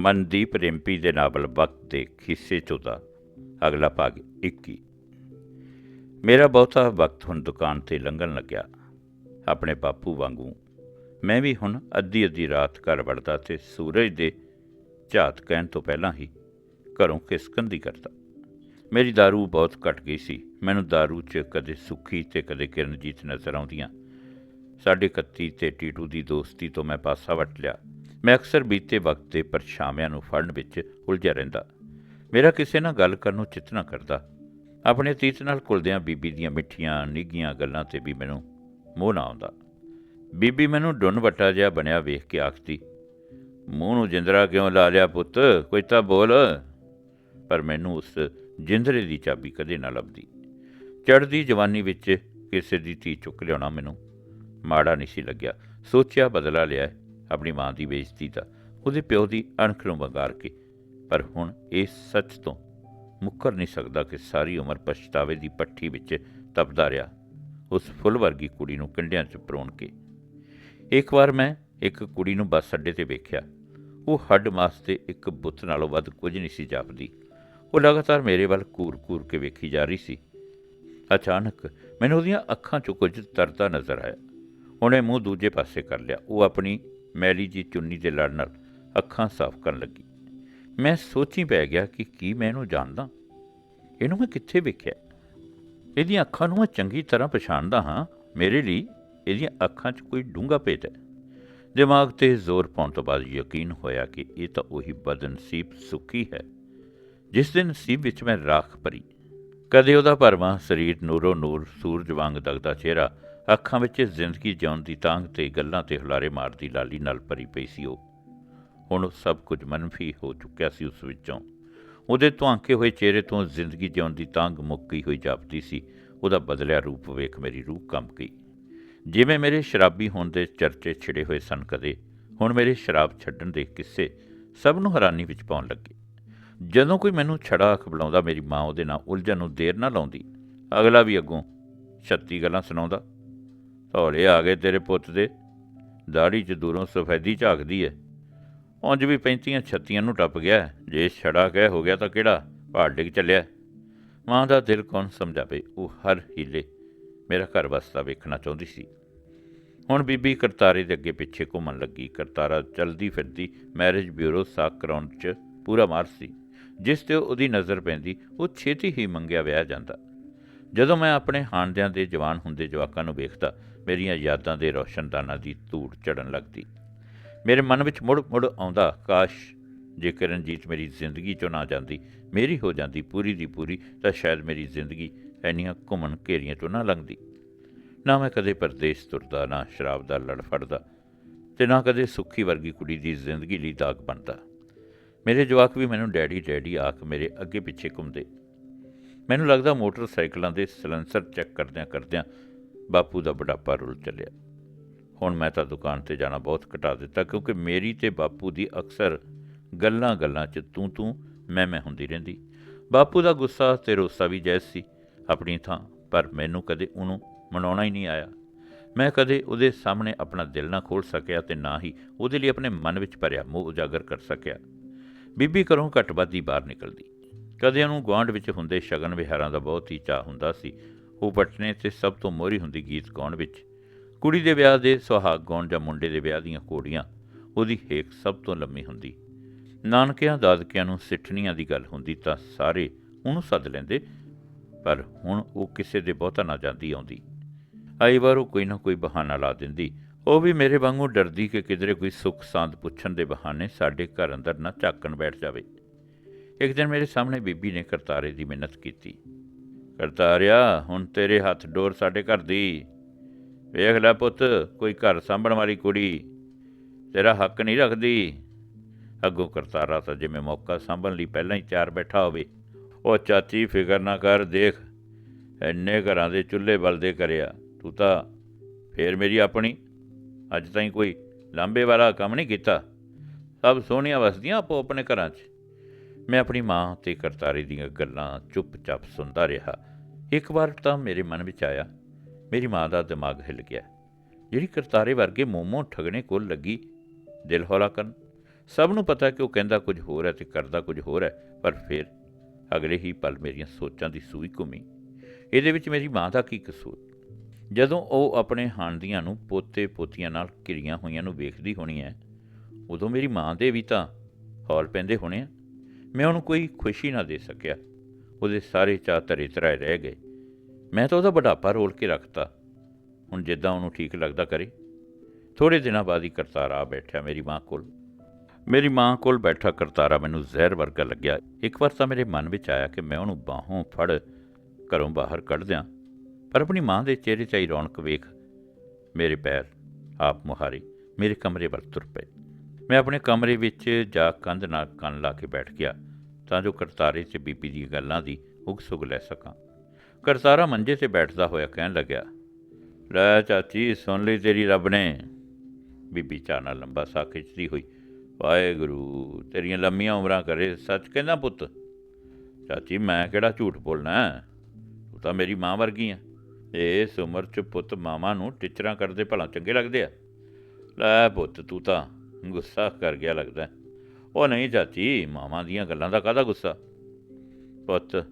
ਮਨਦੀਪ ਰਿੰਪੀ ਦੇ ਨਾਵਲ ਵਕਤ ਦੇ ਖਿੱਸੇ ਚੋਂ ਦਾ ਅਗਲਾ ਭਾਗ 21 ਮੇਰਾ ਬਹੁਤਾ ਵਕਤ ਹੁਣ ਦੁਕਾਨ ਤੇ ਲੰਘਣ ਲੱਗਿਆ ਆਪਣੇ ਬਾਪੂ ਵਾਂਗੂ ਮੈਂ ਵੀ ਹੁਣ ਅੱਧੀ ਅੱਧੀ ਰਾਤ ਘਰ ਵੜਦਾ ਤੇ ਸੂਰਜ ਦੇ ਝਾਤ ਕਹਿਣ ਤੋਂ ਪਹਿਲਾਂ ਹੀ ਘਰੋਂ ਖਿਸਕਣ ਦੀ ਕਰਦਾ ਮੇਰੀ दारू ਬਹੁਤ ਘਟ ਗਈ ਸੀ ਮੈਨੂੰ दारू 'ਚ ਕਦੇ ਸੁੱਖੀ ਤੇ ਕਦੇ ਕਿਰਨਜੀਤ ਨਜ਼ਰ ਆਉਂਦੀਆਂ ਸਾਡੇ ਕੱਤੀ ਤੇ ਟੀਟੂ ਦੀ ਦੋਸਤੀ ਤੋਂ ਮੈਂ ਪਾਸਾ ਵਟ ਲਿਆ ਮੈਂ ਅਕਸਰ ਬੀਤੇ ਵਕਤ ਦੇ ਪਰਛਾਵਿਆਂ ਨੂੰ ਫੜਨ ਵਿੱਚ ਉਲਝਿਆ ਰਹਿੰਦਾ। ਮੇਰਾ ਕਿਸੇ ਨਾਲ ਗੱਲ ਕਰਨ ਨੂੰ ਚਿੱਤ ਨਾ ਕਰਦਾ। ਆਪਣੇ ਅਤੀਤ ਨਾਲ ਕੁਲਦਿਆਂ ਬੀਬੀ ਦੀਆਂ ਮਿੱਠੀਆਂ, ਨਿੱਘੀਆਂ ਗੱਲਾਂ ਤੇ ਵੀ ਮੈਨੂੰ ਮੋਹ ਨਾ ਆਉਂਦਾ। ਬੀਬੀ ਮੈਨੂੰ ਡੁੰਨ ਵੱਟਾ ਜਿਹਾ ਬਣਿਆ ਵੇਖ ਕੇ ਆਖਦੀ, ਮੂੰਹ ਨੂੰ ਜਿੰਦਰਾ ਕਿਉਂ ਲਾ ਲਿਆ ਪੁੱਤ? ਕੋਈ ਤਾਂ ਬੋਲ। ਪਰ ਮੈਨੂੰ ਉਸ ਜਿੰਦਰੇ ਦੀ ਚਾਬੀ ਕਦੇ ਨਾ ਲੱਭਦੀ। ਚੜ੍ਹਦੀ ਜਵਾਨੀ ਵਿੱਚ ਕਿਸੇ ਦੀ ਧੀ ਚੁੱਕ ਲਿਆਉਣਾ ਮੈਨੂੰ ਮਾੜਾ ਨਹੀਂ ਸੀ ਲੱਗਿਆ। ਸੋਚਿਆ ਬਦਲਾ ਲਿਆ। ਆਪਣੀ ਮਾਂ ਦੀ ਬੇਇੱਜ਼ਤੀ ਦਾ, ਉਹਦੇ ਪਿਓ ਦੀ ਅਣਖ ਨੂੰ ਵੰਗਾਰ ਕੇ। ਪਰ ਹੁਣ ਇਹ ਸੱਚ ਤੋਂ ਮੁੱਕਰ ਨਹੀਂ ਸਕਦਾ ਕਿ ਸਾਰੀ ਉਮਰ ਪਛਤਾਵੇ ਦੀ ਪੱਠੀ ਵਿੱਚ ਤਪਦਾ ਰਿਹਾ, ਉਸ ਫੁੱਲ ਵਰਗੀ ਕੁੜੀ ਨੂੰ ਕੰਡਿਆਂ 'ਚ ਪਰੋਣ ਕੇ। ਇੱਕ ਵਾਰ ਮੈਂ ਇੱਕ ਕੁੜੀ ਨੂੰ ਬੱਸ ਅੱਡੇ ਤੇ ਵੇਖਿਆ। ਉਹ ਹੱਡ ਮਾਸ ਤੇ ਇੱਕ ਬੁੱਤ ਨਾਲੋਂ ਵੱਧ ਕੁਝ ਨਹੀਂ ਸੀ ਜਾਪਦੀ। ਉਹ ਲਗਾਤਾਰ ਮੇਰੇ ਵੱਲ ਕੂਰ-ਕੂਰ ਕੇ ਵੇਖੀ ਜਾ ਰਹੀ ਸੀ। ਅਚਾਨਕ ਮੈਨੂੰ ਉਹਦੀਆਂ ਅੱਖਾਂ 'ਚੋਂ ਕੁਝ ਤਰਦਾ ਨਜ਼ਰ ਆਇਆ। ਉਹਨੇ ਮੂੰਹ ਦੂਜੇ ਪਾਸੇ ਕਰ ਲਿਆ। ਉਹ ਆਪਣੀ ਮੈਲੀ ਜੀ ਚੁੰਨੀ ਦੇ ਲੜ ਨਾਲ ਅੱਖਾਂ ਸਾਫ਼ ਕਰਨ ਲੱਗੀ। ਮੈਂ ਸੋਚੀ ਪੈ ਗਿਆ ਕਿ ਕੀ ਮੈਂ ਇਹਨੂੰ ਜਾਣਦਾ। ਇਹਨੂੰ ਮੈਂ ਕਿੱਥੇ ਵੇਖਿਆ? ਇਹਦੀਆਂ ਅੱਖਾਂ ਨੂੰ ਮੈਂ ਚੰਗੀ ਤਰ੍ਹਾਂ ਪਛਾਣਦਾ ਹਾਂ। ਮੇਰੇ ਲਈ ਇਹਦੀਆਂ ਅੱਖਾਂ 'ਚ ਕੋਈ ਡੂੰਘਾ ਭੇਦ ਹੈ। ਦਿਮਾਗ ਤੇ ਜ਼ੋਰ ਪਾਉਣ ਤੋਂ ਬਾਅਦ ਯਕੀਨ ਹੋਇਆ ਕਿ ਇਹ ਤਾਂ ਉਹੀ ਬਦਨਸੀਬ ਸੁਖੀ ਹੈ, ਜਿਸ ਦੇ ਨਸੀਬ ਵਿੱਚ ਮੈਂ ਰਾਖ ਭਰੀ। ਕਦੇ ਉਹਦਾ ਭਰਵਾਂ ਸਰੀਰ ਨੂਰੋ ਨੂਰ ਸੂਰਜ ਵਾਂਗ ਦਗਦਾ ਚਿਹਰਾ ਅੱਖਾਂ ਵਿੱਚ ਜ਼ਿੰਦਗੀ ਜਿਉਣ ਦੀ ਤਾਂਘ ਤੇ ਗੱਲਾਂ ਤੇ ਹੁਲਾਰੇ ਮਾਰਦੀ ਲਾਲੀ ਨਾਲ ਭਰੀ ਪਈ ਸੀ ਉਹ। ਹੁਣ ਉਹ ਸਭ ਕੁਝ ਮਨਫੀ ਹੋ ਚੁੱਕਿਆ ਸੀ ਉਸ ਵਿੱਚੋਂ। ਉਹਦੇ ਧੁਆਂਕੇ ਹੋਏ ਚਿਹਰੇ ਤੋਂ ਜ਼ਿੰਦਗੀ ਜਿਉਣ ਦੀ ਤਾਂਘ ਮੁੱਕੀ ਹੋਈ ਜਾਪਦੀ ਸੀ। ਉਹਦਾ ਬਦਲਿਆ ਰੂਪ ਵੇਖ ਮੇਰੀ ਰੂਹ ਕੰਬ ਗਈ। ਜਿਵੇਂ ਮੇਰੇ ਸ਼ਰਾਬੀ ਹੋਣ ਦੇ ਚਰਚੇ ਛਿੜੇ ਹੋਏ ਸਨ ਕਦੇ, ਹੁਣ ਮੇਰੇ ਸ਼ਰਾਬ ਛੱਡਣ ਦੇ ਕਿੱਸੇ ਸਭ ਨੂੰ ਹੈਰਾਨੀ ਵਿੱਚ ਪਾਉਣ ਲੱਗੇ। ਜਦੋਂ ਕੋਈ ਮੈਨੂੰ ਛੜਾ ਅੱਖ ਬੁਲਾਉਂਦਾ, ਮੇਰੀ ਮਾਂ ਉਹਦੇ ਨਾਲ ਉਲਝਣ ਨੂੰ ਦੇਰ ਨਾ ਲਾਉਂਦੀ। ਅਗਲਾ ਵੀ ਅੱਗੋਂ ਛੱਤੀ ਗੱਲਾਂ ਸੁਣਾਉਂਦਾ। ਧੌਲੇ ਆ ਗਏ ਤੇਰੇ ਪੁੱਤ ਦੇ। ਦਾੜੀ 'ਚ ਦੂਰੋਂ ਸਫੈਦੀ ਝਾਕਦੀ ਐ। ਉਂਝ ਵੀ ਪੈਂਤੀਆਂ ਛੱਤੀਆਂ ਨੂੰ ਟੱਪ ਗਿਆ। ਜੇ ਛੜਾ ਕਹਿ ਹੋ ਗਿਆ ਤਾਂ ਕਿਹੜਾ ਪਹਾੜ ਡਿੱਗ ਚੱਲਿਆ। ਮਾਂ ਦਾ ਦਿਲ ਕੌਣ ਸਮਝਾਵੇ ਉਹ ਹਰ ਹੀਲੇ ਮੇਰਾ ਘਰ ਵਸਦਾ ਵੇਖਣਾ ਚਾਹੁੰਦੀ ਸੀ। ਹੁਣ ਬੀਬੀ ਕਰਤਾਰੇ ਦੇ ਅੱਗੇ ਪਿੱਛੇ ਘੁੰਮਣ ਲੱਗੀ। ਕਰਤਾਰਾ ਚਲਦੀ ਫਿਰਦੀ ਮੈਰਿਜ ਬਿਊਰੋ ਸਾਕ ਕਰਾਉਣ 'ਚ ਪੂਰਾ ਮਾਰ ਸੀ। ਜਿਸ ਤੇ ਉਹਦੀ ਨਜ਼ਰ ਪੈਂਦੀ, ਉਹ ਛੇਤੀ ਹੀ ਮੰਗਿਆ ਵਿਆਹ ਜਾਂਦਾ। ਜਦੋਂ ਮੈਂ ਆਪਣੇ ਹਾਣਦਿਆਂ ਦੇ ਜਵਾਨ ਹੁੰਦੇ ਜਵਾਕਾਂ ਨੂੰ ਵੇਖਦਾ ਮੇਰੀਆਂ ਯਾਦਾਂ ਦੇ ਰੌਸ਼ਨਦਾਨਾਂ ਦੀ ਧੂੜ ਚੜਨ ਲੱਗਦੀ। ਮੇਰੇ ਮਨ ਵਿੱਚ ਮੁੜ ਮੁੜ ਆਉਂਦਾ, ਕਾਸ਼ ਜੇ ਕਰਨਜੀਤ ਮੇਰੀ ਜ਼ਿੰਦਗੀ ਚੋਂ ਨਾ ਜਾਂਦੀ, ਮੇਰੀ ਹੋ ਜਾਂਦੀ ਪੂਰੀ ਦੀ ਪੂਰੀ, ਤਾਂ ਸ਼ਾਇਦ ਮੇਰੀ ਜ਼ਿੰਦਗੀ ਐਨੀਆਂ ਘੁੰਮਣ ਘੇਰੀਆਂ ਤੋਂ ਨਾ ਲੰਘਦੀ। ਨਾ ਮੈਂ ਕਦੇ ਪਰਦੇਸ ਤੁਰਦਾ, ਨਾ ਸ਼ਰਾਬ ਦਾ ਲੜ ਫੜਦਾ, ਤੇ ਨਾ ਕਦੇ ਸੁੱਖੀ ਵਰਗੀ ਕੁੜੀ ਦੀ ਜ਼ਿੰਦਗੀ ਲਈ ਦਾਗ ਬਣਦਾ। ਮੇਰੇ ਜਵਾਕ ਵੀ ਮੈਨੂੰ ਡੈਡੀ ਡੈਡੀ ਆਖ ਮੇਰੇ ਅੱਗੇ ਪਿੱਛੇ ਘੁੰਮਦੇ। ਮੈਨੂੰ ਲੱਗਦਾ ਮੋਟਰਸਾਈਕਲਾਂ ਦੇ ਸਲੈਂਸਰ ਚੈੱਕ ਕਰਦਿਆਂ ਕਰਦਿਆਂ ਬਾਪੂ ਦਾ ਬੁਢਾਪਾ ਰੁਲ ਚੱਲਿਆ। ਹੁਣ ਮੈਂ ਤਾਂ ਦੁਕਾਨ ਤੇ ਜਾਣਾ ਬਹੁਤ ਘਟਾ ਦਿੱਤਾ ਕਿਉਂਕਿ ਮੇਰੀ ਤੇ ਬਾਪੂ ਦੀ ਅਕਸਰ ਗੱਲਾਂ ਗੱਲਾਂ 'ਚ ਤੂੰ ਤੂੰ ਮੈਂ ਮੈਂ ਹੁੰਦੀ ਰਹਿੰਦੀ। ਬਾਪੂ ਦਾ ਗੁੱਸਾ ਤੇ ਰੋਸਾ ਵੀ ਜਾਇਜ਼ ਸੀ ਆਪਣੀ ਥਾਂ, ਪਰ ਮੈਨੂੰ ਕਦੇ ਉਹਨੂੰ ਮਨਾਉਣਾ ਹੀ ਨਹੀਂ ਆਇਆ। ਮੈਂ ਕਦੇ ਉਹਦੇ ਸਾਹਮਣੇ ਆਪਣਾ ਦਿਲ ਨਾ ਖੋਲ ਸਕਿਆ ਤੇ ਨਾ ਹੀ ਉਹਦੇ ਲਈ ਆਪਣੇ ਮਨ ਵਿੱਚ ਭਰਿਆ ਮੋਹ ਉਜਾਗਰ ਕਰ ਸਕਿਆ। ਬੀਬੀ ਘਰੋਂ ਘਟਵਾਦੀ ਬਾਹਰ ਨਿਕਲਦੀ। ਕਦੇ ਉਹਨੂੰ ਗੁਆਂਢ ਵਿੱਚ ਹੁੰਦੇ ਸ਼ਗਨ ਵਿਹਾਰਾਂ ਦਾ ਬਹੁਤ ਹੀ ਚਾਹ ਹੁੰਦਾ ਸੀ। ਉਹ ਬਟਨੇ ਤੇ ਸਭ ਤੋਂ ਮੋਹਰੀ ਹੁੰਦੀ ਗੀਤ ਗਾਉਣ ਵਿੱਚ। ਕੁੜੀ ਦੇ ਵਿਆਹ ਦੇ ਸੁਹਾਗ ਗਾਉਣ ਜਾਂ ਮੁੰਡੇ ਦੇ ਵਿਆਹ ਦੀਆਂ ਕੋੜੀਆਂ ਉਹਦੀ ਹੇਕ ਸਭ ਤੋਂ ਲੰਮੀ ਹੁੰਦੀ। ਨਾਨਕਿਆਂ, ਦਾਦਕਿਆਂ ਨੂੰ ਸਿੱਠਣੀਆਂ ਦੀ ਗੱਲ ਹੁੰਦੀ ਤਾਂ ਸਾਰੇ ਉਹਨੂੰ ਸੱਦ ਲੈਂਦੇ, ਪਰ ਹੁਣ ਉਹ ਕਿਸੇ ਦੇ ਬਹੁਤਾ ਨਾ ਜਾਂਦੀ ਆਉਂਦੀ। ਆਈ ਵਾਰ ਉਹ ਕੋਈ ਨਾ ਕੋਈ ਬਹਾਨਾ ਲਾ ਦਿੰਦੀ। ਉਹ ਵੀ ਮੇਰੇ ਵਾਂਗੂ ਡਰਦੀ ਕਿ ਕਿਧਰੇ ਕੋਈ ਸੁੱਖ ਸਾਂਦ ਪੁੱਛਣ ਦੇ ਬਹਾਨੇ ਸਾਡੇ ਘਰ ਅੰਦਰ ਨਾ ਝਾਕਣ ਬੈਠ ਜਾਵੇ। ਇੱਕ ਦਿਨ ਮੇਰੇ ਸਾਹਮਣੇ ਬੀਬੀ ਨੇ ਕਰਤਾਰੇ ਦੀ ਮਿਹਨਤ ਕੀਤੀ। ਕਰਤਾਰਿਆ ਹੁਣ ਤੇਰੇ ਹੱਥ ਡੋਰ ਸਾਡੇ ਘਰ ਦੀ। ਵੇਖ ਲੈ ਪੁੱਤ, ਕੋਈ ਘਰ ਸਾਂਭਣ ਵਾਲੀ ਕੁੜੀ ਤੇਰਾ ਹੱਕ ਨਹੀਂ ਰੱਖਦੀ। ਅੱਗੋਂ ਕਰਤਾਰਾ ਤਾਂ ਜਿਵੇਂ ਮੌਕਾ ਸਾਂਭਣ ਲਈ ਪਹਿਲਾਂ ਹੀ ਤਿਆਰ ਬੈਠਾ ਹੋਵੇ। ਉਹ ਚਾਚੀ, ਫਿਕਰ ਨਾ ਕਰ, ਦੇਖ, ਇੰਨੇ ਘਰਾਂ ਦੇ ਚੁੱਲ੍ਹੇ ਬਲਦੇ ਕਰਿਆ। ਤੂੰ ਤਾਂ ਫੇਰ ਮੇਰੀ ਆਪਣੀ। ਅੱਜ ਤਾਈਂ ਕੋਈ ਲਾਂਬੇ ਵਾਲਾ ਕੰਮ ਨਹੀਂ ਕੀਤਾ। ਸਭ ਸੋਹਣੀਆਂ ਵਸਦੀਆਂ ਆਪੋ ਆਪਣੇ ਘਰਾਂ 'ਚ। ਮੈਂ ਆਪਣੀ ਮਾਂ ਤੇ ਕਰਤਾਰੀ ਦੀਆਂ ਗੱਲਾਂ ਚੁੱਪਚਾਪ ਸੁਣਦਾ ਰਿਹਾ। ਇੱਕ ਵਾਰ ਤਾਂ ਮੇਰੇ ਮਨ ਵਿੱਚ ਆਇਆ, ਮੇਰੀ ਮਾਂ ਦਾ ਦਿਮਾਗ ਹਿੱਲ ਗਿਆ। ਜਿਹੜੀ ਕਰਤਾਰੇ ਵਰਗੇ ਮੋਮੋ ਠਗਣੇ ਕੋਲ ਲੱਗੀ, ਦਿਲ ਹੌਲਾ ਕਰਨ। ਸਭ ਨੂੰ ਪਤਾ ਕਿ ਉਹ ਕਹਿੰਦਾ ਕੁਝ ਹੋਰ ਹੈ ਤੇ ਕਰਦਾ ਕੁਝ ਹੋਰ ਹੈ, ਪਰ ਫਿਰ ਅਗਲੇ ਹੀ ਪਲ ਮੇਰੀਆਂ ਸੋਚਾਂ ਦੀ ਸੂਈ ਘੁੰਮੀ। ਇਹਦੇ ਵਿੱਚ ਮੇਰੀ ਮਾਂ ਦਾ ਕੀ ਕਸੂਰ? ਜਦੋਂ ਉਹ ਆਪਣੇ ਹਾਣਦੀਆਂ ਨੂੰ ਪੋਤੇ ਪੋਤੀਆਂ ਨਾਲ ਘਿਰੀਆਂ ਹੋਈਆਂ ਨੂੰ ਵੇਖਦੀ ਹੋਣੀ ਹੈ, ਉਦੋਂ ਮੇਰੀ ਮਾਂ ਦੇ ਵੀ ਤਾਂ ਹੌਲ ਪੈਂਦੇ ਹੋਣੇ ਆ। ਮੈਂ ਉਹਨੂੰ ਕੋਈ ਖੁਸ਼ੀ ਨਾ ਦੇ ਸਕਿਆ। ਉਹਦੇ ਸਾਰੇ ਚਾਅ ਧਰੇ ਧਰਾਏ ਰਹਿ ਗਏ। ਮੈਂ ਤਾਂ ਉਹਦਾ ਬੁਢਾਪਾ ਰੋਲ ਕੇ ਰੱਖਤਾ। ਹੁਣ ਜਿੱਦਾਂ ਉਹਨੂੰ ਠੀਕ ਲੱਗਦਾ ਕਰੇ। ਥੋੜੇ ਦਿਨਾਂ ਬਾਅਦ ਹੀ ਕਰਤਾਰਾ ਬੈਠਿਆ ਮੇਰੀ ਮਾਂ ਕੋਲ। ਮੇਰੀ ਮਾਂ ਕੋਲ ਬੈਠਾ ਕਰਤਾਰਾ ਮੈਨੂੰ ਜ਼ਹਿਰ ਵਰਗਾ ਲੱਗਿਆ। ਇੱਕ ਵਾਰ ਤਾਂ ਮੇਰੇ ਮਨ ਵਿੱਚ ਆਇਆ ਕਿ ਮੈਂ ਉਹਨੂੰ ਬਾਹੋਂ ਫੜ ਘਰੋਂ ਬਾਹਰ ਕੱਢ ਦਿਆਂ। ਪਰ ਆਪਣੀ ਮਾਂ ਦੇ ਚਿਹਰੇ 'ਚ ਆਈ ਰੌਣਕ ਵੇਖ ਮੇਰੇ ਪੈਰ ਆਪ ਮੁਹਾਰੇ, ਮੇਰੇ ਕਮਰੇ ਵੱਲ ਤੁਰ ਪਏ। ਮੈਂ ਆਪਣੇ ਕਮਰੇ ਵਿੱਚ ਜਾ ਕੰਧ ਨਾਲ ਕੰਨ ਲਾ ਕੇ ਬੈਠ ਗਿਆ। ਤਾਂ ਜੋ ਕਰਤਾਰੇ 'ਚ ਬੀਬੀ ਦੀਆਂ ਗੱਲਾਂ ਦੀ ਉਗ ਸੁਗ ਲੈ ਸਕਾਂ। ਕਰਤਾਰਾ ਮੰਜੇ ਤੇ ਬੈਠਦਾ ਹੋਇਆ ਕਹਿਣ ਲੱਗਿਆ, ਲੈ ਚਾਚੀ, ਸੁਣ ਲਈ ਤੇਰੀ ਰੱਬ ਨੇ। ਬੀਬੀ ਚਾਹ ਨਾਲ ਲੰਬਾ ਸਾਹ ਖਿੱਚਦੀ ਹੋਈ, ਵਾਹਿਗੁਰੂ, ਤੇਰੀਆਂ ਲੰਮੀਆਂ ਉਮਰਾਂ ਕਰੇ, ਸੱਚ ਕਹਿੰਦਾ ਪੁੱਤ? ਚਾਚੀ, ਮੈਂ ਕਿਹੜਾ ਝੂਠ ਬੋਲਣਾ ਤੂੰ ਤਾਂ ਮੇਰੀ ਮਾਂ ਵਰਗੀ ਆ ਇਸ ਉਮਰ 'ਚ ਪੁੱਤ ਮਾਵਾਂ ਨੂੰ ਟਿਚਰਾਂ ਕਰਦੇ ਭਲਾ ਚੰਗੇ ਲੱਗਦੇ ਆ। ਲੈ ਪੁੱਤ, ਤੂੰ ਤਾਂ ਗੁੱਸਾ ਕਰ ਗਿਆ ਲੱਗਦਾ ਉਹ ਨਹੀਂ ਚਾਚੀ, ਮਾਵਾਂ ਦੀਆਂ ਗੱਲਾਂ ਦਾ ਕਾਹਦਾ ਗੁੱਸਾ? ਪੁੱਤ,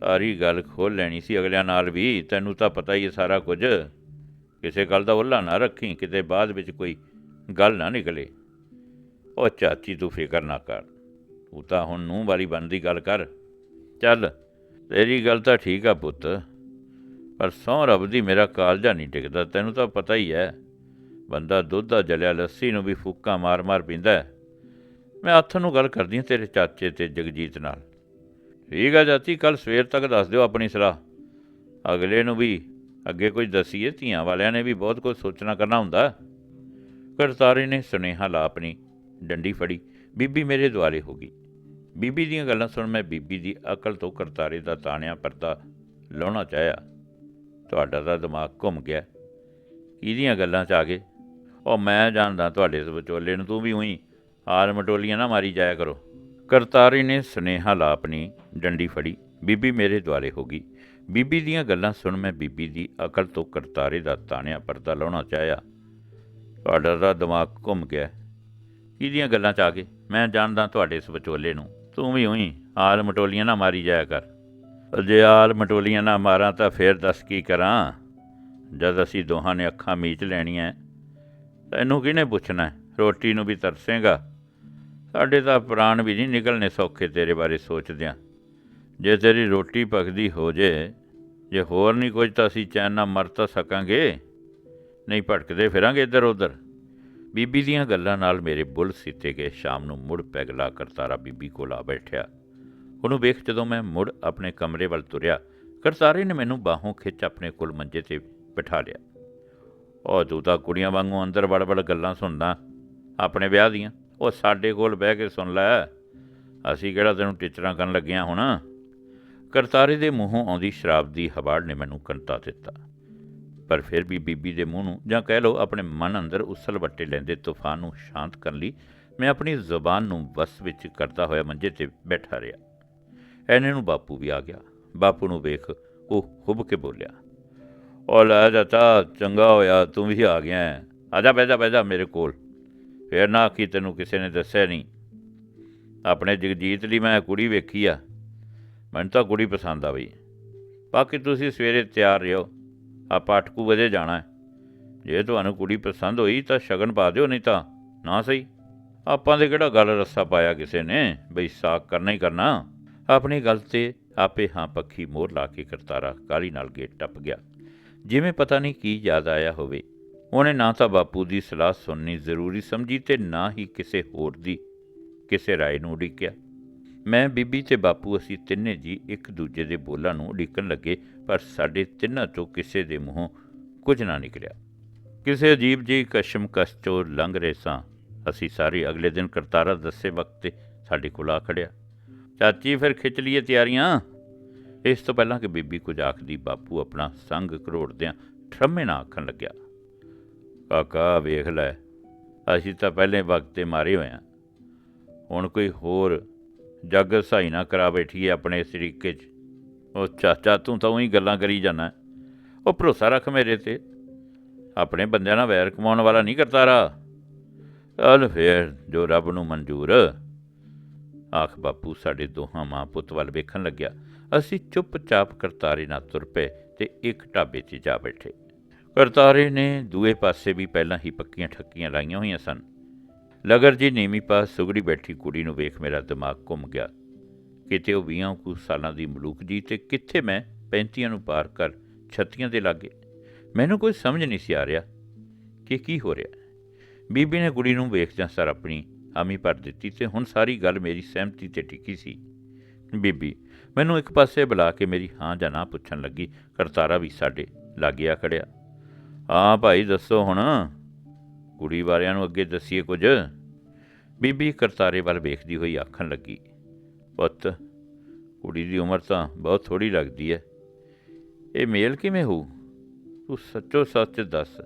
ਸਾਰੀ ਗੱਲ ਖੋਲ ਲੈਣੀ ਸੀ ਅਗਲਿਆਂ ਨਾਲ ਵੀ, ਤੈਨੂੰ ਤਾਂ ਪਤਾ ਹੀ ਹੈ ਸਾਰਾ ਕੁਝ। ਕਿਸੇ ਗੱਲ ਦਾ ਉੱਲਾ ਨਾ ਰੱਖੀ, ਕਿਤੇ ਬਾਅਦ ਵਿੱਚ ਕੋਈ ਗੱਲ ਨਾ ਨਿਕਲੇ। ਉਹ ਚਾਚੀ, ਤੂੰ ਫਿਕਰ ਨਾ ਕਰ। ਤੂੰ ਤਾਂ ਹੁਣ ਨੂੰ ਵਾਲੀ ਬਣਦੀ ਗੱਲ ਕਰ। ਚੱਲ, ਤੇਰੀ ਗੱਲ ਤਾਂ ਠੀਕ ਆ ਪੁੱਤ, ਪਰ ਸਹੁੰ ਰੱਬ ਦੀ ਮੇਰਾ ਕਾਲਜਾ ਨਹੀਂ ਟਿਕਦਾ, ਤੈਨੂੰ ਤਾਂ ਪਤਾ ਹੀ ਹੈ। ਬੰਦਾ ਦੁੱਧ ਦਾ ਜਲਿਆ ਲੱਸੀ ਨੂੰ ਵੀ ਫੂਕਾਂ ਮਾਰ-ਮਾਰ ਪੀਂਦਾ ਹੈ। ਮੈਂ ਹੱਥ ਨੂੰ ਗੱਲ ਕਰਦੀ ਹਾਂ ਤੇਰੇ ਚਾਚੇ ਤੇ ਜਗਜੀਤ ਨਾਲ। ਠੀਕ ਆ ਚਾਚੀ ਕੱਲ ਸਵੇਰ ਤੱਕ ਦੱਸ ਦਿਓ ਆਪਣੀ ਸਲਾਹ। ਅਗਲੇ ਨੂੰ ਵੀ ਅੱਗੇ ਕੁਝ ਦਸੀਏ, ਧੀਆਂ ਵਾਲਿਆਂ ਨੇ ਵੀ ਬਹੁਤ ਕੁਝ ਸੋਚਣਾ ਕਰਨਾ ਹੁੰਦਾ। ਕਰਤਾਰੇ ਨੇ ਸੁਨੇਹਾ ਲਾ ਆਪਣੀ ਡੰਡੀ ਫੜੀ। ਬੀਬੀ ਮੇਰੇ ਦੁਆਲੇ ਹੋ ਗਈ। ਬੀਬੀ ਦੀਆਂ ਗੱਲਾਂ ਸੁਣ ਮੈਂ ਬੀਬੀ ਦੀ ਅਕਲ ਤੋਂ ਕਰਤਾਰੇ ਦਾ ਤਾਣਿਆ ਪਰਦਾ ਲਾਉਣਾ ਚਾਹਿਆ। ਤੁਹਾਡਾ ਤਾਂ ਦਿਮਾਗ ਘੁੰਮ ਗਿਆ। ਕਿਹਦੀਆਂ ਗੱਲਾਂ 'ਚ ਆ ਗਏ? ਉਹ ਮੈਂ ਜਾਣਦਾ ਤੁਹਾਡੇ ਇਸ ਵਿਚੋਲੇ ਨੂੰ, ਤੂੰ ਵੀ ਉਹੀ ਹਾਰ ਮਟੋਲੀਆਂ ਨਾ ਮਾਰੀ ਜਾਇਆ ਕਰੋ। ਕਰਤਾਰੀ ਨੇ ਸੁਨੇਹਾ ਲਾ ਆਪਣੀ ਡੰਡੀ ਫੜੀ। ਬੀਬੀ ਮੇਰੇ ਦੁਆਲੇ ਹੋ ਗਈ। ਬੀਬੀ ਦੀਆਂ ਗੱਲਾਂ ਸੁਣ ਮੈਂ ਬੀਬੀ ਦੀ ਅਕਲ ਤੋਂ ਕਰਤਾਰੇ ਦਾ ਤਾਣਿਆ ਪਰਦਾ ਲਾਉਣਾ ਚਾਹਿਆ। ਤੁਹਾਡਾ ਦਾ ਦਿਮਾਗ ਘੁੰਮ ਗਿਆ। ਕਿਹਦੀਆਂ ਗੱਲਾਂ 'ਚ ਆ ਗਏ? ਮੈਂ ਜਾਣਦਾ ਤੁਹਾਡੇ ਇਸ ਵਿਚੋਲੇ ਨੂੰ। ਤੂੰ ਵੀ ਉਹੀ ਆਲ ਮਟੋਲੀਆਂ ਨਾ ਮਾਰੀ ਜਾਇਆ ਕਰ। ਜੇ ਆਲ ਮਟੋਲੀਆਂ ਨਾ ਮਾਰਾਂ ਤਾਂ ਫੇਰ ਦੱਸ ਕੀ ਕਰਾਂ? ਜਦ ਅਸੀਂ ਦੋਹਾਂ ਨੇ ਅੱਖਾਂ ਮੀਚ ਲੈਣੀਆਂ, ਤੈਨੂੰ ਕਿਹਨੇ ਪੁੱਛਣਾ? ਰੋਟੀ ਨੂੰ ਵੀ ਤਰਸੇਗਾ। ਸਾਡੇ ਤਾਂ ਪ੍ਰਾਣ ਵੀ ਨਹੀਂ ਨਿਕਲਨੇ ਸੌਖੇ ਤੇਰੇ ਬਾਰੇ ਸੋਚਦਿਆਂ। ਜੇ ਤੇਰੀ ਰੋਟੀ ਪਕਦੀ ਹੋ ਜੇ ਜੇ ਹੋਰ ਨਹੀਂ ਕੁਝ ਤਾਂ ਅਸੀਂ ਚੈਨ ਨਾਲ ਮਰ ਤਾਂ ਸਕਾਂਗੇ। ਨਹੀਂ ਭਟਕਦੇ ਫਿਰਾਂਗੇ ਇੱਧਰ ਉੱਧਰ। ਬੀਬੀ ਦੀਆਂ ਗੱਲਾਂ ਨਾਲ ਮੇਰੇ ਬੁੱਲ ਸੀਤੇ ਗਏ। ਸ਼ਾਮ ਨੂੰ ਮੁੜ ਪੈਗਲਾ ਕਰਤਾਰਾ ਬੀਬੀ ਕੋਲ ਆ ਬੈਠਿਆ। ਉਹਨੂੰ ਵੇਖ ਜਦੋਂ ਮੈਂ ਮੁੜ ਆਪਣੇ ਕਮਰੇ ਵੱਲ ਤੁਰਿਆ, ਕਰਤਾਰੇ ਨੇ ਮੈਨੂੰ ਬਾਹੋਂ ਖਿੱਚ ਆਪਣੇ ਕੋਲ ਮੰਜੇ ਤੇ ਬਿਠਾ ਲਿਆ। ਉਹ ਤੂੰ ਤਾਂ ਕੁੜੀਆਂ ਵਾਂਗੂ ਅੰਦਰ ਵੜ-ਵੜ ਗੱਲਾਂ ਸੁਣਦਾ, ਆਪਣੇ ਵਿਆਹ ਦੀਆਂ। ਉਹ ਸਾਡੇ ਕੋਲ ਬਹਿ ਕੇ ਸੁਣ ਲੈ। ਅਸੀਂ ਕਿਹੜਾ ਤੈਨੂੰ ਟੀਚਰਾਂ ਕਰਨ ਲੱਗਿਆ ਹੁਣ? ਕਰਤਾਰੇ ਦੇ ਮੂੰਹੋਂ ਆਉਂਦੀ ਸ਼ਰਾਬ ਦੀ ਹਵਾੜ ਨੇ ਮੈਨੂੰ ਕੰਤਾ ਦਿੱਤਾ। ਪਰ ਫਿਰ ਵੀ ਬੀਬੀ ਦੇ ਮੂੰਹ ਨੂੰ ਜਾਂ ਕਹਿ ਲਓ ਆਪਣੇ ਮਨ ਅੰਦਰ ਉਸਲ ਵੱਟੇ ਲੈਂਦੇ ਤੂਫਾਨ ਨੂੰ ਸ਼ਾਂਤ ਕਰਨ ਲਈ ਮੈਂ ਆਪਣੀ ਜ਼ੁਬਾਨ ਨੂੰ ਵਸ ਵਿੱਚ ਕਰਦਾ ਹੋਇਆ ਮੰਜੇ ਤੇ ਬੈਠਾ ਰਿਹਾ। ਐਨੇ ਨੂੰ ਬਾਪੂ ਵੀ ਆ ਗਿਆ। ਬਾਪੂ ਨੂੰ ਵੇਖ ਉਹ ਹੁਬ ਕੇ ਬੋਲਿਆ, ਉਹ ਲੈ ਚਾਚਾ ਚੰਗਾ ਹੋਇਆ, ਤੂੰ ਵੀ ਆ ਗਿਆ। ਹੈ। ਆ ਜਾ ਜਾ ਮੇਰੇ ਕੋਲ। ਫੇਰ ਨਾ ਆਖੀ ਤੈਨੂੰ ਕਿਸੇ ਨੇ ਦੱਸਿਆ ਨਹੀਂ। ਆਪਣੇ ਜਗਜੀਤ ਲਈ ਮੈਂ ਕੁੜੀ ਵੇਖੀ ਆ। ਮੈਨੂੰ ਤਾਂ ਕੁੜੀ ਪਸੰਦ ਆ ਬਈ। ਬਾਕੀ ਤੁਸੀਂ ਸਵੇਰੇ ਤਿਆਰ ਰਹੋ। ਆਪਾਂ ਅਟਕੂ ਵਜੇ ਜਾਣਾ ਹੈ। ਜੇ ਤੁਹਾਨੂੰ ਕੁੜੀ ਪਸੰਦ ਹੋਈ ਤਾਂ ਸ਼ਗਨ ਪਾ ਦਿਓ, ਨਹੀਂ ਤਾਂ ਨਾ ਸਹੀ। ਆਪਾਂ ਦੇ ਕਿਹੜਾ ਗੱਲ ਰੱਸਾ ਪਾਇਆ ਕਿਸੇ ਨੇ, ਬਈ ਸਾਕ ਕਰਨਾ ਹੀ ਕਰਨਾ। ਆਪਣੀ ਗੱਲ ਤੇ ਆਪੇ ਹਾਂ ਪੱਖੀ ਮੋਹਰ ਲਾ ਕੇ ਕਰਤਾਰਾ ਕਾਲੀ ਨਾਲ ਗੇਟ ਟੱਪ ਗਿਆ। ਜਿਵੇਂ ਪਤਾ ਨਹੀਂ ਕੀ ਯਾਦ ਆਇਆ ਹੋਵੇ। ਉਹਨੇ ਨਾ ਤਾਂ ਬਾਪੂ ਦੀ ਸਲਾਹ ਸੁਣਨੀ ਜ਼ਰੂਰੀ ਸਮਝੀ ਤੇ ਨਾ ਹੀ ਕਿਸੇ ਹੋਰ ਦੀ, ਕਿਸੇ ਰਾਏ ਨੂੰ ਉਡੀਕਿਆ। ਮੈਂ ਬੀਬੀ ਤੇ ਬਾਪੂ ਅਸੀਂ ਤਿੰਨੇ ਜੀ ਇੱਕ ਦੂਜੇ ਦੇ ਬੋਲਾਂ ਨੂੰ ਉਡੀਕਣ ਲੱਗੇ, ਪਰ ਸਾਡੇ ਤਿੰਨਾਂ ਤੋਂ ਕਿਸੇ ਦੇ ਮੂੰਹੋਂ ਕੁਝ ਨਾ ਨਿਕਲਿਆ। ਕਿਸੇ ਅਜੀਬ ਜਿਹੀ ਕਸ਼ਮਕਸ਼ ਚੋਂ ਲੰਘ ਰਹੇ ਸਾਂ। ਅਸੀਂ ਸਾਰੇ ਅਗਲੇ ਦਿਨ ਕਰਤਾਰਾ ਦੱਸੇ ਵਕਤ ਤੇ ਸਾਡੇ ਕੋਲ ਆ ਖੜਿਆ। ਚਾਚੀ ਫਿਰ ਖਿੱਚ ਲਈਏ ਤਿਆਰੀਆਂ। ਇਸ ਤੋਂ ਪਹਿਲਾਂ ਕਿ ਬੀਬੀ ਕੁਝ ਆਖਦੀ, ਬਾਪੂ ਆਪਣਾ ਸੰਗ ਕਰੋੜਦਿਆਂ ਠਰਮੇ ਨਾ ਆਖਣ ਲੱਗਿਆ ਕਾਕਾ ਵੇਖ ਲੈ। ਅਸੀਂ ਤਾਂ ਪਹਿਲੇ ਵਕਤ ਤੇ ਮਾਰੇ ਹੋਏ ਹਾਂ ਹੁਣ ਕੋਈ ਹੋਰ ਜੱਗ ਸਹਾਈ ਨਾ ਕਰਾ ਬੈਠੀਏ ਆਪਣੇ ਤਰੀਕੇ 'ਚ। ਉਹ ਚਾਚਾ, ਤੂੰ ਤਾਂ ਉਹੀ ਗੱਲਾਂ ਕਰੀ ਜਾਣਾ ਉਹ ਭਰੋਸਾ ਰੱਖ ਮੇਰੇ ਤੇ। ਆਪਣੇ ਬੰਦਿਆਂ ਨਾਲ ਵੈਰ ਕਮਾਉਣ ਵਾਲਾ ਨਹੀਂ ਕਰਤਾਰਾ। ਰਾ ਫੇਰ, ਜੋ ਰੱਬ ਨੂੰ ਮਨਜ਼ੂਰ। ਆਖ ਬਾਪੂ, ਸਾਡੇ ਦੋਹਾਂ ਮਾਂ ਪੁੱਤ ਵੱਲ ਵੇਖਣ ਲੱਗਿਆ। ਅਸੀਂ ਚੁੱਪਚਾਪ ਕਰਤਾਰੇ ਨਾਲ ਤੁਰ ਪਏ ਤੇ ਇੱਕ ਢਾਬੇ 'ਚ ਜਾ ਬੈਠੇ। ਕਰਤਾਰੇ ਨੇ ਦੂਏ ਪਾਸੇ ਵੀ ਪਹਿਲਾਂ ਹੀ ਪੱਕੀਆਂ ਠੱਕੀਆਂ ਲਾਈਆਂ ਹੋਈਆਂ ਸਨ। ਲਗਰ ਜੀ ਨੀਵੀਂ ਪਾਸ ਸੁਗੜੀ ਬੈਠੀ ਕੁੜੀ ਨੂੰ ਵੇਖ ਮੇਰਾ ਦਿਮਾਗ ਘੁੰਮ ਗਿਆ। ਕਿਤੇ ਉਹ 20 ਕੁ ਸਾਲਾਂ ਦੀ ਮਲੂਕ ਜੀ ਤੇ ਕਿੱਥੇ ਮੈਂ 35 ਨੂੰ ਪਾਰ ਕਰ ਛੱਤੀਆਂ ਦੇ ਲਾਗੇ ਮੈਨੂੰ ਕੋਈ ਸਮਝ ਨਹੀਂ ਸੀ ਆ ਰਿਹਾ ਕਿ ਕੀ ਹੋ ਰਿਹਾ। ਬੀਬੀ ਨੇ ਕੁੜੀ ਨੂੰ ਵੇਖਦਿਆਂ ਸਰ ਆਪਣੀ ਹਾਮੀ ਭਰ ਦਿੱਤੀ ਤੇ ਹੁਣ ਸਾਰੀ ਗੱਲ ਮੇਰੀ ਸਹਿਮਤੀ ਤੇ ਟਿਕੀ ਸੀ। ਬੀਬੀ, ਮੈਨੂੰ ਇੱਕ ਪਾਸੇ ਬੁਲਾ ਕੇ ਮੇਰੀ ਹਾਂ ਜਾਂ ਨਾ ਪੁੱਛਣ ਲੱਗੀ, ਕਰਤਾਰਾ ਵੀ ਸਾਡੇ ਲਾਗੇ ਆ ਖੜਿਆ। ਹਾਂ ਭਾਈ, ਦੱਸੋ ਹੁਣ। ਕੁੜੀ ਵਾਲਿਆਂ ਨੂੰ ਅੱਗੇ ਦੱਸੀਏ ਕੁਝ। ਬੀਬੀ ਕਰਤਾਰੇ ਵੱਲ ਵੇਖਦੀ ਹੋਈ ਆਖਣ ਲੱਗੀ, ਪੁੱਤ, ਕੁੜੀ ਦੀ ਉਮਰ ਤਾਂ ਬਹੁਤ ਥੋੜੀ ਲੱਗਦੀ ਹੈ ਇਹ ਮੇਲ ਕਿਵੇਂ ਹੋਊ? ਤੂੰ ਸੱਚੋ ਸੱਚ ਦੱਸ।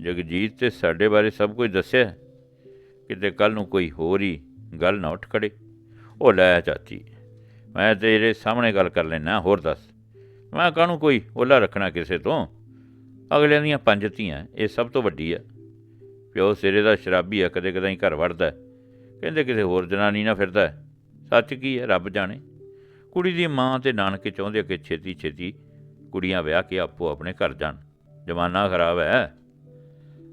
ਜਗਜੀਤ ਤੇ ਸਾਡੇ ਬਾਰੇ ਸਭ ਕੁਝ ਦੱਸਿਆ ਕਿਤੇ ਕੱਲ ਨੂੰ ਕੋਈ ਹੋਰ ਹੀ ਗੱਲ ਨਾ ਉੱਠ ਖੜੇ। ਉਹ ਲੈ ਚਾਚੀ, ਮੈਂ ਤੇਰੇ ਸਾਹਮਣੇ ਗੱਲ ਕਰ ਲੈਣਾ ਹੋਰ ਦੱਸ। ਮੈਂ ਕਾਹਨੂੰ ਕੋਈ ਓਲਾ ਰੱਖਣਾ ਕਿਸੇ ਤੋਂ? ਅਗਲਿਆਂ ਦੀਆਂ ਪੰਜ ਧੀਆਂ, ਇਹ ਸਭ ਤੋਂ ਵੱਡੀ ਹੈ ਪਿਓ ਸਿਰੇ ਦਾ ਸ਼ਰਾਬੀ ਆ, ਕਦੇ ਕਦਾਈ ਘਰ ਵੜਦਾ ਕਹਿੰਦੇ ਕਿਸੇ ਹੋਰ ਜਨਾਨੀ ਨਾਲ ਫਿਰਦਾ ਸੱਚ ਕੀ ਹੈ, ਰੱਬ ਜਾਣੇ। ਕੁੜੀ ਦੀ ਮਾਂ ਤੇ ਨਾਨਕੇ ਚਾਹੁੰਦੇ ਕਿ ਛੇਤੀ ਛੇਤੀ ਕੁੜੀਆਂ ਵਿਆਹ ਕੇ ਆਪੋ ਆਪਣੇ ਘਰ ਜਾਣ। ਜ਼ਮਾਨਾ ਖਰਾਬ ਹੈ।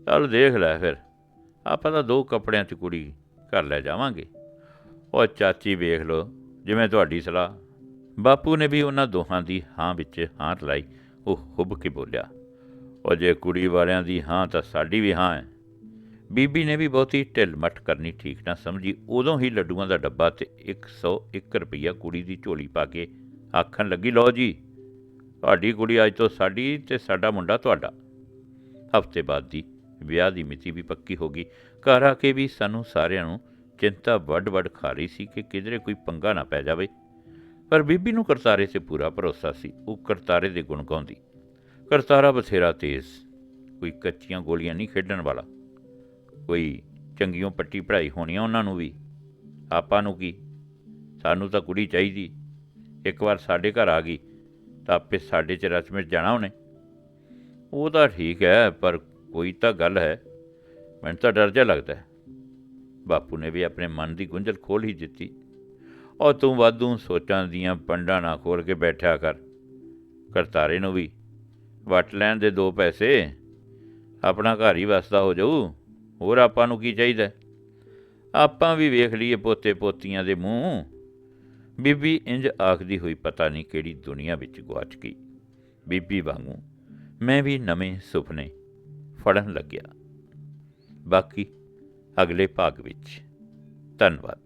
ਚੱਲ ਦੇਖ ਲੈ ਫਿਰ। ਆਪਾਂ ਤਾਂ ਦੋ ਕੱਪੜਿਆਂ 'ਚ ਕੁੜੀ ਘਰ ਲੈ ਜਾਵਾਂਗੇ। ਉਹ ਚਾਚੀ ਵੇਖ ਲਓ, ਜਿਵੇਂ ਤੁਹਾਡੀ ਸਲਾਹ। ਬਾਪੂ ਨੇ ਵੀ ਉਹਨਾਂ ਦੋਹਾਂ ਦੀ ਹਾਂ ਵਿੱਚ ਹਾਂ ਲਾਈ। ਉਹ ਹੁੱਬ ਕੇ ਬੋਲਿਆ। ਉਹ ਜੇ ਕੁੜੀ ਵਾਲਿਆਂ ਦੀ ਹਾਂ ਤਾਂ ਸਾਡੀ ਵੀ ਹਾਂ ਹੈ। ਬੀਬੀ ਨੇ ਵੀ ਬਹੁਤੀ ਢਿੱਲ ਮੱਠ ਕਰਨੀ ਠੀਕ ਨਾ ਸਮਝੀ। ਉਦੋਂ ਹੀ ਲੱਡੂਆਂ ਦਾ ਡੱਬਾ ਤੇ 101 ਰੁਪਈਆ ਕੁੜੀ ਦੀ ਝੋਲੀ ਪਾ ਕੇ ਆਖਣ ਲੱਗੀ, ਲਓ ਜੀ, ਤੁਹਾਡੀ ਕੁੜੀ ਅੱਜ ਤੋਂ ਸਾਡੀ ਤੇ ਸਾਡਾ ਮੁੰਡਾ ਤੁਹਾਡਾ। ਹਫ਼ਤੇ ਬਾਅਦ ਦੀ ਵਿਆਹ ਦੀ ਮਿਤੀ ਵੀ ਪੱਕੀ ਹੋ ਗਈ। ਘਰ ਆ ਕੇ ਵੀ ਸਾਨੂੰ ਸਾਰਿਆਂ ਨੂੰ ਚਿੰਤਾ ਵੱਡ-ਵੱਡ ਖਾ ਰਹੀ ਸੀ ਕਿ ਕਿਧਰੇ ਕੋਈ ਪੰਗਾ ਨਾ ਪੈ ਜਾਵੇ। ਪਰ ਬੀਬੀ ਨੂੰ ਕਰਤਾਰੇ 'ਤੇ ਪੂਰਾ ਭਰੋਸਾ ਸੀ। ਉਹ ਕਰਤਾਰੇ ਦੇ ਗੁਣ ਗਾਉਂਦੀ। ਕਰਤਾਰਾ ਬਥੇਰਾ ਤੇਜ਼। ਕੋਈ ਕੱਚੀਆਂ ਗੋਲੀਆਂ ਨਹੀਂ ਖੇਡਣ ਵਾਲਾ। ਕੋਈ ਚੰਗੀਆਂ ਪੱਟੀ ਪੜ੍ਹਾਈ ਆ ਉਹਨਾਂ ਨੂੰ ਵੀ। ਆਪਾਂ ਨੂੰ ਕੀ? ਸਾਨੂੰ ਤਾਂ ਕੁੜੀ ਚਾਹੀਦੀ। ਇੱਕ ਵਾਰ ਸਾਡੇ ਘਰ ਆ ਗਈ, ਤਾਂ ਆਪੇ ਸਾਡੇ ਚ ਰਚ ਮਿਟ ਜਾਣਾ ਉਹਨੇ। ਉਹ ਤਾਂ ਠੀਕ ਹੈ, ਪਰ ਕੋਈ ਤਾਂ ਗੱਲ ਹੈ। ਮੈਨੂੰ ਤਾਂ ਡਰ ਜਿਹਾ ਲੱਗਦਾ ਬਾਪੂ ਨੇ ਵੀ ਆਪਣੇ ਮਨ ਦੀ ਗੁੰਝਲ ਖੋਲ ਹੀ ਦਿੱਤੀ। ਉਹ ਤੂੰ ਵਾਧੂ ਸੋਚਾਂ ਦੀਆਂ ਪੰਡਾਂ ਨਾ ਖੋਲ ਕੇ ਬੈਠਿਆ ਕਰ। ਕਰਤਾਰੇ ਨੂੰ ਵੀ ਵਟ ਲੈਣ ਦੇ ਦੋ ਪੈਸੇ, ਆਪਣਾ ਘਰ ਹੀ ਵਸਦਾ ਹੋ ਜਾਊ, ਹੋਰ ਆਪਾਂ ਨੂੰ ਕੀ ਚਾਹੀਦਾ? ਆਪਾਂ ਵੀ ਵੇਖ ਲਈਏ ਪੋਤੇ ਪੋਤੀਆਂ ਦੇ ਮੂੰਹ। ਬੀਬੀ ਇੰਜ ਆਖਦੀ ਹੋਈ ਪਤਾ ਨਹੀਂ ਕਿਹੜੀ ਦੁਨੀਆ ਵਿੱਚ ਗਵਾਚ ਗਈ। ਬੀਬੀ ਵਾਂਗੂ ਮੈਂ ਵੀ ਨਵੇਂ ਸੁਪਨੇ ਫੜਨ ਲੱਗਿਆ। ਬਾਕੀ ਅਗਲੇ ਭਾਗ ਵਿੱਚ। ਧੰਨਵਾਦ।